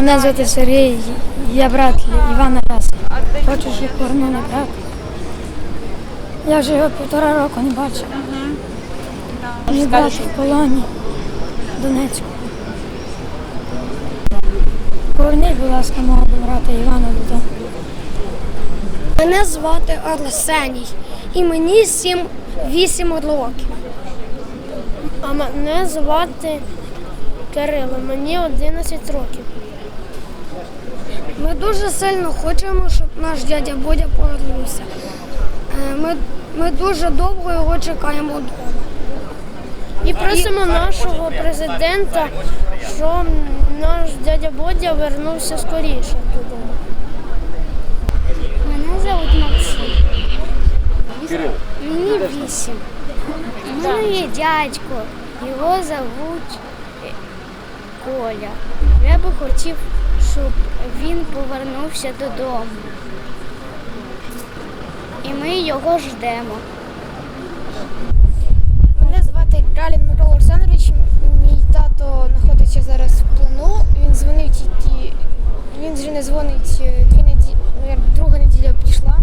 Мене звати Сергій, я брат Івана Раса. Хочу, щоб повернули брат. Я вже його півтора року не бачив. Мій брат в полоні в Донецьку. Поверніть, будь ласка, мого брата Івана додому. Мене звати Арсеній і мені 7, 8 років. А мене звати Кирило, мені 11 років. Ми дуже сильно хочемо, щоб наш дядя Бодя повернувся. Е, Ми, ми дуже довго його чекаємо вдома. І просимо нашого президента, щоб наш дядя Бодя вернувся скоріше додому. Мене звуть Максим. Мені вісім. У мене є дядько, його звуть Коля. Я би хотів, щоб повернувся додому. І ми його ждемо. Мене звати Ралі Микола Олександрович. Мій тато знаходиться зараз в плену. Він дзвонив тільки, він вже не дзвонить е, дві неділі, друга неділя пішла.